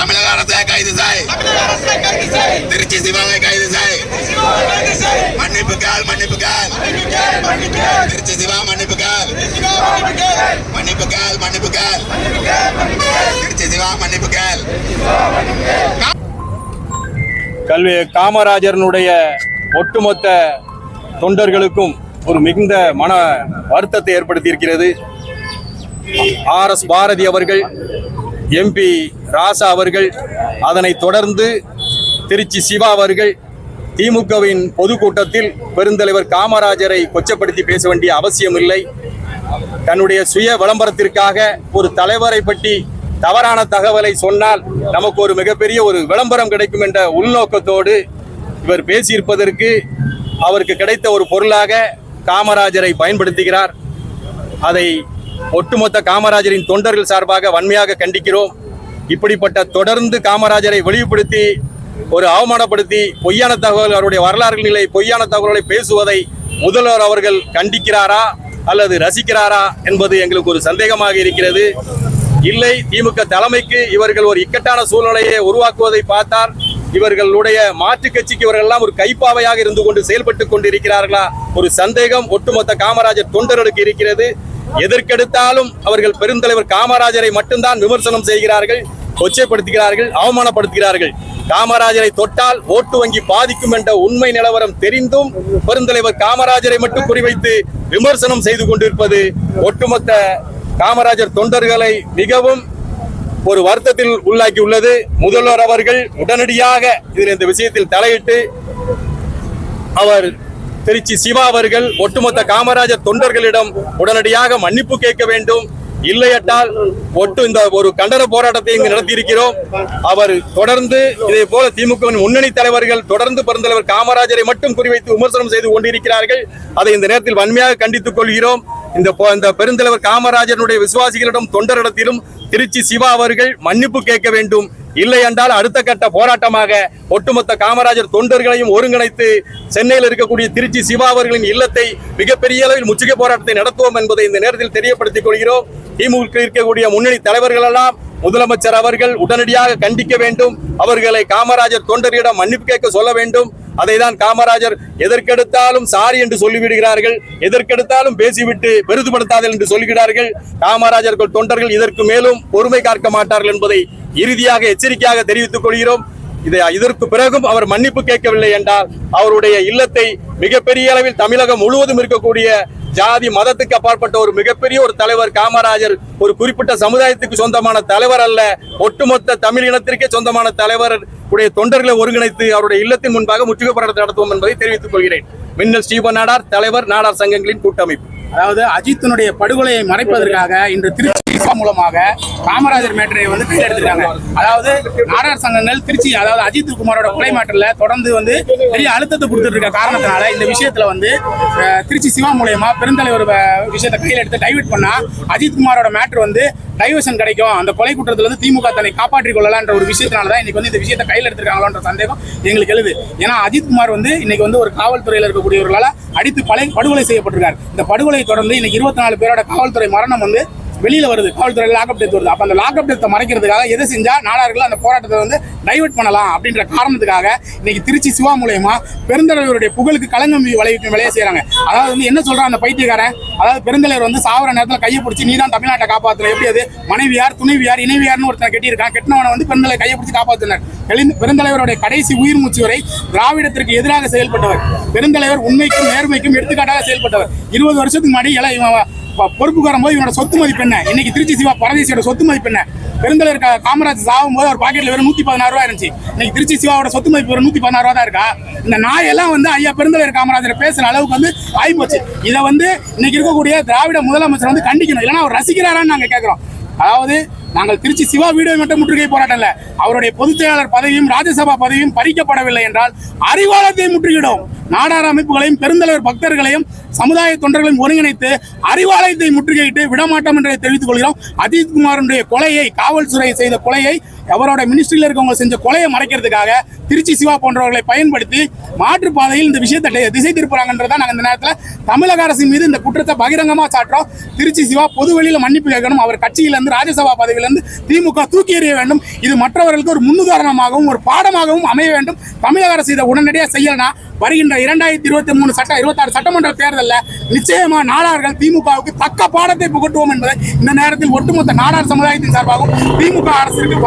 தமிழக அரசை கைது செய். திருச்சி சிவாவை கைது செய். மன்னிப்பு கேள் மன்னிப்பு கேள். திருச்சி சிவா மன்னிப்பு கேள். மன்னிப்பு கேள். மன்னிப்பு கேள் திருச்சி சிவா மன்னிப்பு கேள். கல்வி காமராஜரனுடைய ஒட்டுமொத்த தொண்டர்களுக்கும் ஒரு மிகுந்த மன வருத்தத்தை ஏற்படுத்தியிருக்கிறது. ஆர் எஸ் பாரதி அவர்கள் எம்பி ராசா அவர்கள் அதனைத் தொடர்ந்து திருச்சி சிவா அவர்கள் திமுகவின் பொதுக்கூட்டத்தில் பெருந்தலைவர் காமராஜரை கொச்சப்படுத்தி பேச வேண்டிய அவசியமில்லை. தன்னுடைய சுய விளம்பரத்திற்காக ஒரு தலைவரை பற்றி தவறான தகவலை சொன்னால் நமக்கு ஒரு மிகப்பெரிய ஒரு விளம்பரம் கிடைக்கும் என்ற உள்நோக்கத்தோடு இவர் பேசியிருப்பதற்கு அவருக்கு கிடைத்த ஒரு பொருளாக காமராஜரை பயன்படுத்துகிறார். அதை ஒட்டுமொத்த காமராஜரின் தொண்டர்கள் சார்பாக வன்மையாக கண்டிக்கிறோம். இப்படிப்பட்ட தொடர்ந்து காமராஜரை வெளிப்படுத்தி ஒரு அவமானப்படுத்தி பொய்யான தகவல் அவருடைய நிலை பொய்யான தகவல்களை பேசுவதை முதல்வர் அவர்கள் கண்டிக்கிறாரா அல்லது ரசிக்கிறாரா என்பது எங்களுக்கு ஒரு சந்தேகமாக இருக்கிறது. இல்லை திமுக தலைமைக்கு இவர்கள் ஒரு இக்கட்டான சூழ்நிலையை உருவாக்குவதை பார்த்தால் இவர்களுடைய மாற்று கட்சிக்கு இவர்கள் எல்லாம் ஒரு கைப்பாவையாக இருந்து கொண்டு செயல்பட்டு கொண்டு இருக்கிறார்களா ஒரு சந்தேகம் ஒட்டுமொத்த காமராஜர் தொண்டர்களுக்கு இருக்கிறது. எதற்கெடுத்தாலும் அவர்கள் பெருந்தலைவர் காமராஜரை மட்டும்தான் விமர்சனம் செய்கிறார்கள் கொச்சைப்படுத்துகிறார்கள் அவமானப்படுத்துகிறார்கள். காமராஜரை தொட்டால் ஓட்டு வங்கி பாதிக்கும் என்ற உண்மை நிலவரம் தெரிந்தும் பெருந்தலைவர் காமராஜரை மட்டும் குறிவைத்து விமர்சனம் செய்து கொண்டிருப்பது ஒட்டுமொத்த காமராஜர் தொண்டர்களை மிகவும் ஒரு வருத்தத்தில் உள்ளாக்கி உள்ளது முதல்வர் அவர்கள் உடனடியாக இதில் இந்த விஷயத்தில் தலையிட்டு அவர் திருச்சி சிவா அவர்கள் ஒட்டுமொத்த காமராஜர் தொண்டர்களிடம் உடனடியாக மன்னிப்பு கேட்க வேண்டும். இல்லையட்டால் ஒட்டு இந்த ஒரு கண்டன போராட்டத்தை இங்கு நடத்தியிருக்கிறோம். அவர் தொடர்ந்து இதே போல திமுக முன்னணி தலைவர்கள் தொடர்ந்து பெருந்தலைவர் காமராஜரை மட்டும் குறிவைத்து விமர்சனம் செய்து கொண்டிருக்கிறார்கள். அதை இந்த நேரத்தில் வன்மையாக கண்டித்துக் கொள்கிறோம். இந்த இந்த பெருந்தலைவர் காமராஜருடைய விசுவாசிகளிடம் தொண்டரிடத்திலும் திருச்சி சிவா அவர்கள் மன்னிப்பு கேட்க வேண்டும். இல்லை என்றால் அடுத்த கட்ட போராட்டமாக ஒட்டுமொத்த காமராஜர் தொண்டர்களையும் ஒருங்கிணைத்து சென்னையில் இருக்கக்கூடிய திருச்சி சிவா அவர்களின் இல்லத்தை மிகப்பெரிய அளவில் முற்றுகை போராட்டத்தை நடத்துவோம் என்பதை இந்த நேரத்தில் தெரியப்படுத்திக் கொள்கிறோம். திமுக இருக்கக்கூடிய முன்னணி தலைவர்கள் எல்லாம் முதலமைச்சர் அவர்கள் உடனடியாக கண்டிக்க வேண்டும். அவர்களை காமராஜர் தொண்டர்களிடம் மன்னிப்பு கேட்க சொல்ல வேண்டும். அதைதான் காமராஜர் எதற்கெடுத்தாலும் சாரி என்று சொல்லிவிடுகிறார்கள். எதற்கெடுத்தாலும் பேசிவிட்டு பெருதுபடுத்தாதல் என்று சொல்கிறார்கள். காமராஜர்கள் தொண்டர்கள் இதற்கு மேலும் பொறுமை காக்க மாட்டார்கள் என்பதை இறுதியாக எச்சரிக்கையாக தெரிவித்துக் கொள்கிறோம். இதை இதற்கு பிறகும் அவர் மன்னிப்பு கேட்கவில்லை என்றால் அவருடைய இல்லத்தை மிகப்பெரிய அளவில் தமிழகம் முழுவதும் இருக்கக்கூடிய ஜாதி மதத்துக்கு அப்பாற்பட்ட ஒரு மிகப்பெரிய ஒரு தலைவர் காமராஜர் ஒரு குறிப்பிட்ட சமுதாயத்துக்கு சொந்தமான தலைவர் அல்ல ஒட்டுமொத்த தமிழ் இனத்திற்கே சொந்தமான தலைவர் உடைய தொண்டர்களை ஒருங்கிணைத்து அவருடைய இல்லத்தின் முன்பாக முற்றுகை நடத்துவோம் என்பதை தெரிவித்துக் கொள்கிறேன். மின்னல் ஸ்டீபன் நாடார் தலைவர் நாடார் சங்கங்களின் கூட்டமைப்பு. அதாவது அஜித்தினுடைய படுகொலையை மறைப்பதற்காக இன்று திருச்சி மூலமாக காமராஜர் மேட்டரை வந்து கையில் எடுத்திருக்காங்க அதாவது நாடார் சங்கங்கள் திருச்சி அதாவது அஜித் குமாரோட கொலை மாற்றில் தொடர்ந்து வந்து பெரிய அழுத்தத்தை கொடுத்துட்டு இருக்க காரணத்தினால இந்த விஷயத்துல வந்து திருச்சி சிவா மூலயமா பெருந்தலைவர் அஹ், விஷயத்தை கையில் எடுத்து டைவர்ட் பண்ணா அஜித் குமாரோட மேட்ரு வந்து டைவர்ஷன் கிடைக்கும். அந்த கொலை குற்றத்துல இருந்து திமுக தன்னை காப்பாற்றிக் கொள்ளலான்ற ஒரு விஷயத்தினால தான் இன்னைக்கு வந்து இந்த விஷயத்தை கையில் எடுத்திருக்காங்களோன்ற சந்தேகம் எங்களுக்கு எழுது. ஏன்னா அஜித் குமார் வந்து இன்னைக்கு வந்து ஒரு காவல்துறையில் இருக்கக்கூடியவர்களால் அடித்து பலை படுகொலை செய்யப்பட்டிருக்கார். இந்த படுகொலை தொடர்ந்து இன்னைக்கு இருபத்தி நாலு பேரோட காவல்துறை மரணம் வந்து வெளியில் வருது காவல்துறையில் லாக்அப் டெத் வருது. அப்போ அந்த லாக்அப் டெத்தை மறைக்கிறதுக்காக எதை செஞ்சால் நாடார்கள் அந்த போராட்டத்தை வந்து டைவெர்ட் பண்ணலாம் அப்படின்ற காரணத்துக்காக இன்னைக்கு திருச்சி சிவா மூலயமா பெருந்தலைவருடைய புகழுக்கு களங்கம் விளைவிக்கும் வேலையை செய்கிறாங்க அதாவது வந்து என்ன சொல்கிறான் அந்த பைத்தியக்காரன்? அதாவது பெருந்தலைவர் வந்து சாவர நேரத்தில் கையை பிடிச்சி நீ தான் தமிழ்நாட்டை காப்பாத்துற எப்படி அது? மனைவியார் துணைவியார் இணைவியார்னு ஒருத்தனை கட்டியிருக்கான். கெட்டினவனை வந்து பெருந்தலை கையை பிடிச்சி காப்பாற்றினார் பெருந்தலைவருடைய கடைசி உயிர் மூச்சு வரை திராவிடத்திற்கு எதிராக செயல்பட்டவர். பெருந்தலைவர் உண்மைக்கும் நேர்மைக்கும் எடுத்துக்காட்டாக செயல்பட்டவர். இருபது வருஷத்துக்கு முன்னாடி இவன் பொறுப்புக்காரம் போது இவனோட சொத்து மதிப்பு என்ன? இன்னைக்கு திருச்சி சிவா பரதேசியோட சொத்து மதிப்பு என்ன? பெருந்தலைவர் காமராஜ் சாகும் போது அவர் பாக்கெட்ல வெறும் நூத்தி பதினாறு ரூபா இருந்துச்சு. இன்னைக்கு திருச்சி சிவாவோட சொத்து மதிப்பு வெறும் நூத்தி பதினாறு ரூபா தான் இருக்கா? இந்த நாயெல்லாம் வந்து ஐயா பெருந்தலைவர் காமராஜர் பேசுற அளவுக்கு வந்து ஆயிப்போச்சு. இதை வந்து இன்னைக்கு இருக்கக்கூடிய திராவிட முதலமைச்சர் வந்து கண்டிக்கணும். இல்லைன்னா அவர் ரசிக்கிறாரான்னு நாங்க கேட்கிறோம் அதாவது நாங்கள் திருச்சி சிவா வீடியோ மட்டும் முற்றுகை போராட்டம் இல்ல. அவருடைய பொதுச் செயலாளர் பதவியும் ராஜ்யசபா பதவியும் பறிக்கப்படவில்லை என்றால் அறிவாளத்தை முற்றுகிடும் நாடார அமைப்புகளையும் பெருந்தலைவர் பக்தர்களையும் சமுதாய தொண்டர்களையும் ஒருங்கிணைத்து அறிவாலயத்தை முற்றுகையிட்டு விடமாட்டோம் என்று தெரிவித்துக் கொள்கிறோம். அஜித் குமாரனுடைய கொலையை காவல்துறை செய்த கொலையை அவரோட மினிஸ்ட்ரியில் இருக்கவங்க செஞ்ச கொலையை மறைக்கிறதுக்காக திருச்சி சிவா போன்றவர்களை பயன்படுத்தி மாற்றுப் பாதையில் இந்த விஷயத்தை திசை திருப்புறாங்கன்றதை நாங்கள் இந்த நேரத்தில் தமிழக அரசின் மீது இந்த குற்றத்தை பகிரங்கமாக சாட்டுறோம் திருச்சி சிவா பொதுவெளியில் மன்னிப்பு கேட்கணும். அவர் கட்சியிலேருந்து ராஜ்யசபா பதவியிலேருந்து திமுக தூக்கி எறிய வேண்டும். இது மற்றவர்களுக்கு ஒரு முன்னுதாரணமாகவும் ஒரு பாடமாகவும் அமைய வேண்டும். தமிழக அரசு இதை உடனடியாக செய்யலனா வருகின்ற இரண்டாயிரத்தி இருபத்தி மூணு சட்ட இருபத்தாறு சட்டமன்ற தேர்தலில் நிச்சயமாக நாடார்கள் திமுகவுக்கு தக்க பாடத்தை புகட்டுவோம் என்பதை இந்த நேரத்தில் ஒட்டுமொத்த நாடார் சமுதாயத்தின் சார்பாகவும் திமுக அரசிற்கு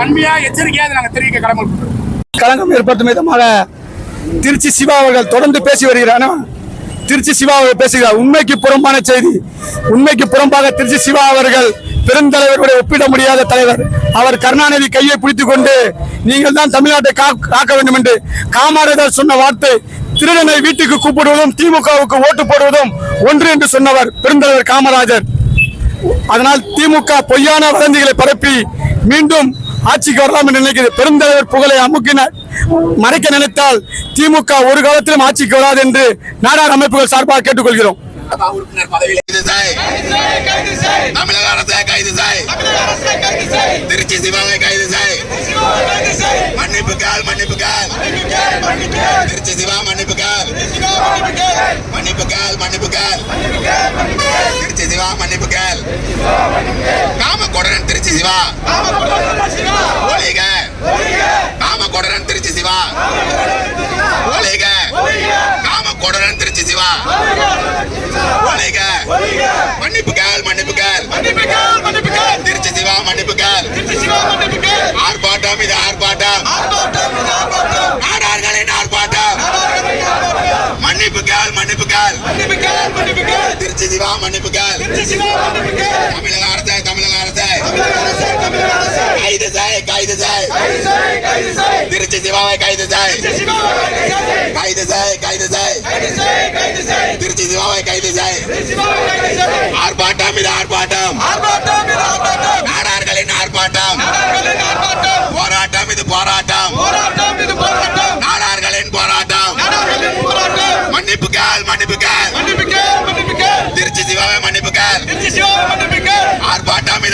எச்சரிக்கையாக நாங்கள் தெரிவிக்க கடமைப்பட்டிருக்கிறோம் களங்கம் ஏற்படுத்தும் விதமாக திருச்சி சிவா அவர்கள் தொடர்ந்து பேசி வருகிறார். திருச்சி சிவா அவர்கள் பேசுகிறார். உண்மைக்கு புறம்பான செய்தி. உண்மைக்கு புறம்பாக திருச்சி சிவா அவர்கள் பெருந்தலைவருடைய ஒப்பிட முடியாத தலைவர். அவர் கருணாநிதி கையை பிடித்துக் கொண்டு நீங்கள் தான் தமிழ்நாட்டை காக்க வேண்டும் என்று காமராஜர் சொன்ன வார்த்தை திருடனை வீட்டுக்கு கூப்பிடுவதும் திமுகவுக்கு ஓட்டு போடுவதும் ஒன்று என்று சொன்னவர் பெருந்தலைவர் காமராஜர். அதனால் திமுக பொய்யான வதந்திகளை பரப்பி மீண்டும் ஆட்சிக்கு வரலாம் என்று நினைக்கிறது பெருந்தலைவர் புகழை அமுக்கினார் மறைக்க நினைத்தால் திமுக ஒரு காலத்திலும் ஆட்சிக்கு வராது என்று நாடார் அமைப்புகள் சார்பாக கேட்டுக்கொள்கிறோம். உறுப்பினர் பதவியில் கைது செய் திருச்சி சிவாவை கைது செய் மன்னிப்பு கால் மன்னிப்பு கால் திருச்சி சிவா மன்னிப்பு கேள். மன்னிப்பு கால் மன்னிப்பு கேள். திருச்சி சிவா மன்னிப்பு கேள். காமக்கொடரன் திருச்சி சிவா. ஒளிக காமக்கொடரன் திருச்சி சிவா. ஒளிக காமக்கொடரன் திருச்சி சிவா. ஒளிக மன்னிப்பு கேள் மன்னிப்பு கேள். திருச்சி சிவா மன்னிப்பு கேள். ஆர்ப்பாட்டம் இது ஆர்ப்பாட்டம் நாடார்களின் ஆர்ப்பாட்டம் மன்னிப்பு கேள் மன்னிப்பு திருச்சி சிவா மன்னிப்பு கேள் தமிழக அரசை தமிழக அரசை. கைது செய் கைது செய். திருச்சி சிவாவை கைது செய். கைது செய் கைது செய். திருச்சி சிவாவை கைது செய். ஆர்ப்பாட்டம் இது ஆர்ப்பாட்டம். நாடார்களின் ஆர்ப்பாட்டம். ஆர்ப்பாட்டம்